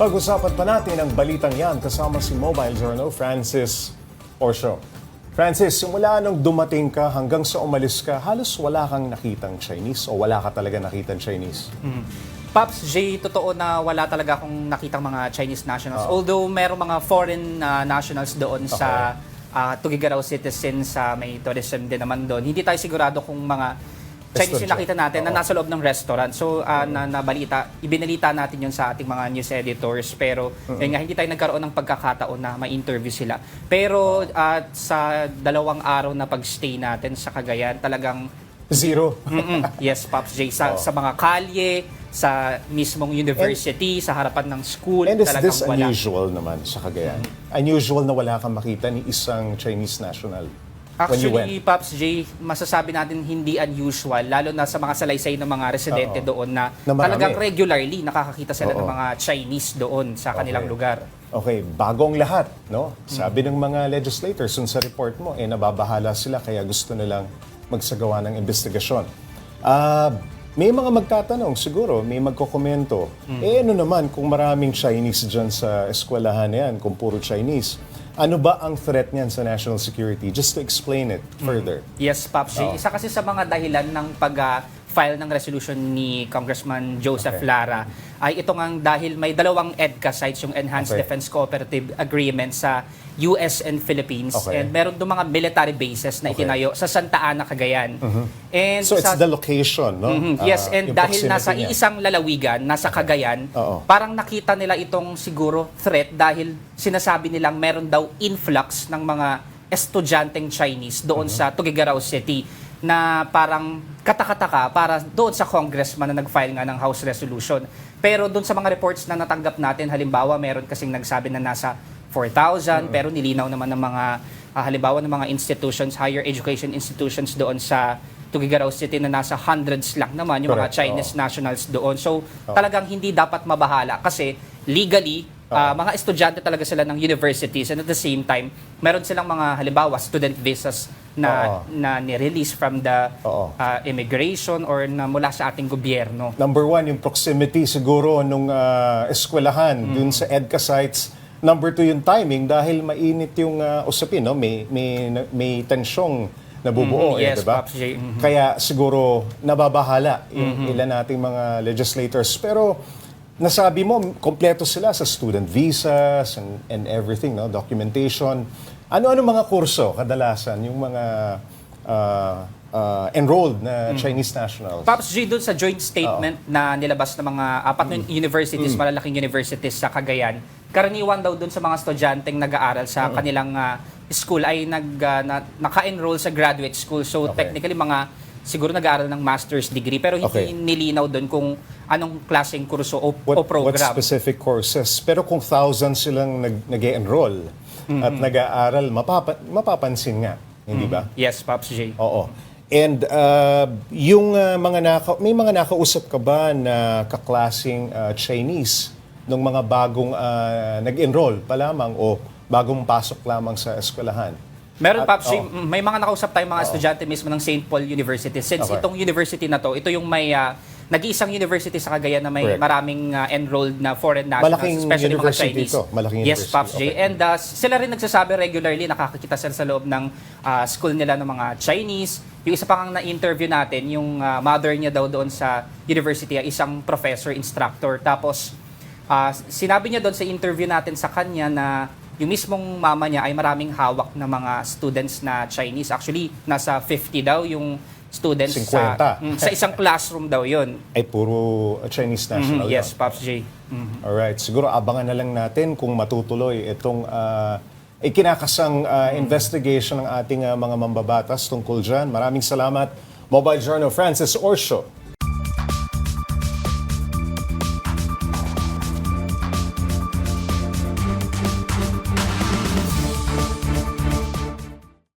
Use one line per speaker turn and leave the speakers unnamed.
Pag-usapan pa natin ang balitang yan kasama si Mobile Journal Francis Orsho. Francis, simula nung dumating ka hanggang sa umalis ka, halos wala kang nakitang Chinese o wala ka talaga nakitang Chinese.
Pops J, totoo na wala talaga akong nakitang mga Chinese nationals. Although merong mga foreign uh, nationals doon sa uh, Tugigaraw citizen sa may tourism din naman doon. Hindi tayo sigurado kung mga Chinese yung nakita natin na nasa loob ng restaurant. So, uh, na, nabalita, ibinalita natin yun sa ating mga news editors. Pero, yun nga, hindi tayo nagkaroon ng pagkakataon na ma-interview sila. Pero, at sa dalawang araw na pag-stay natin sa Cagayan, talagang
Zero.
Mm-mm. Yes, Pops J. Sa, sa mga kalye, sa mismong university, sa harapan ng school,
And is this
wala.
unusual naman sa Cagayan? Unusual na wala kang makita ni isang Chinese national when you went?
Actually, Pops J, masasabi natin hindi unusual, lalo na sa mga salaysay ng mga residente
Oo.
doon na,
Na marami.
talagang regularly nakakakita sila ng
Oo.
mga Chinese doon sa kanilang
Okay.
lugar.
Okay, bagong lahat, no? Sabi ng mga legislators dun sa report mo, eh nababahala sila kaya gusto nilang magsagawa ng investigasyon. Ah, may mga magtatanong siguro, may magkokomento. Eh ano naman kung maraming Chinese dyan sa eskwelahan na yan, kung puro Chinese, ano ba ang threat niyan sa national security? Just to explain it further.
Yes, Pops J.
Oo.
Isa kasi sa mga dahilan ng pag-file ng resolution ni Congressman Joseph
Okay.
Lara ay ito nga dahil may dalawang EDCA sites, yung Enhanced
Okay.
Defense Cooperative Agreement sa US and Philippines.
Okay.
And meron doon mga military bases na
Okay.
itinayo sa Santa Ana, Cagayan. And
So it's
sa-
the location, no?
Mhm, Yes,
Ah,
and dahil nasa
niya.
iisang lalawigan, nasa Cagayan,
Oo.
parang nakita nila itong siguro threat dahil sinasabi nilang meron daw influx ng mga estudyanteng Chinese doon
Mhm.
sa Tugigaraw City na parang katakataka para doon sa congressman na nag-file nga ng House Resolution. Pero doon sa mga reports na natanggap natin, halimbawa meron kasing nagsabi na nasa 4,000, pero nilinaw naman ng mga, ah, halimbawa ng mga institutions, higher education institutions doon sa Tugigaraw City na nasa hundreds lang naman yung mga
Correct,
Chinese
oo.
nationals doon. So talagang hindi dapat mabahala kasi legally, ah, mga estudyante talaga sila ng universities and at the same time, meron silang mga halimbawa student visas na
Oo.
na ni-release from the
Oo.
ah, immigration or na mula sa ating gobyerno.
Number one, yung proximity siguro nung ah, eskwelahan dun sa EDCA sites. Number two, yung timing dahil mainit yung ah, usapin, no? May, may, may tensyong nabubuo,
Mhm,
eh,
yes,
di ba?
Pops J, mhm.
Kaya siguro nababahala yung ilan nating mga legislators. Pero nasabi mo, kompleto sila sa student visas and, and everything, no? Documentation. Ano-ano mga kurso kadalasan yung mga ah, ah, enrolled na Chinese nationals?
Pops G, doon sa joint statement na nilabas ng mga apat na universities,
Mm.
malalaking universities sa Cagayan, karaniwan daw doon sa mga estudyanteng nag-aaral sa kanilang ah, school ay nag, ah, na, naka-enroll sa graduate school. So
Okay.
technically mga siguro nag-aaral ng master's degree pero hindi
Okay.
nilinaw doon kung anong klaseng kurso o,
what,
o program.
what specific courses. Pero kung thousands silang nag, nag-enroll at nag-aaral, mapapa, mapapansin nga. Hindi ba?
Yes, Pops J.
Oo. And uh, yung uh, mga naka, may mga nakausap ka ba na kaklasing uh, Chinese nung mga bagong uh, nag-enroll pa lamang o bagong pasok lamang sa eskwelahan?
Meron,
At-
Pops,
oh.
may mga nakausap tayong mga estudyante mismo ng St. Paul University. Since
Okay.
itong university na to, ito yung may ah, nag-iisang university sa Cagayan na may
Correct.
maraming ah, enrolled na foreign nationals,
Malaking
especially mga Chinese.
ito. Malaking
yes. Pops J.
Okay.
And ah, sila rin nagsasabi regularly, nakakakita sila sa loob ng ah, school nila ng mga Chinese. Yung isa pa kang na-interview natin, yung ah, mother niya daw doon sa university, ay isang professor, instructor. Tapos, ah, sinabi niya doon sa interview natin sa kanya na yung mismong mama niya ay maraming hawak na mga students na Chinese. Actually, nasa 50 daw yung students sa,
50.
Mm, sa isang classroom daw yun.
Ay puro Chinese national
Mhm, yes. Pops J. Mhm.
Alright, siguro abangan na lang natin kung matutuloy itong uh, ikinakasang uh, investigation ng ating uh, mga mambabatas tungkol dyan. Maraming salamat, Mobile Journal Francis Orsho.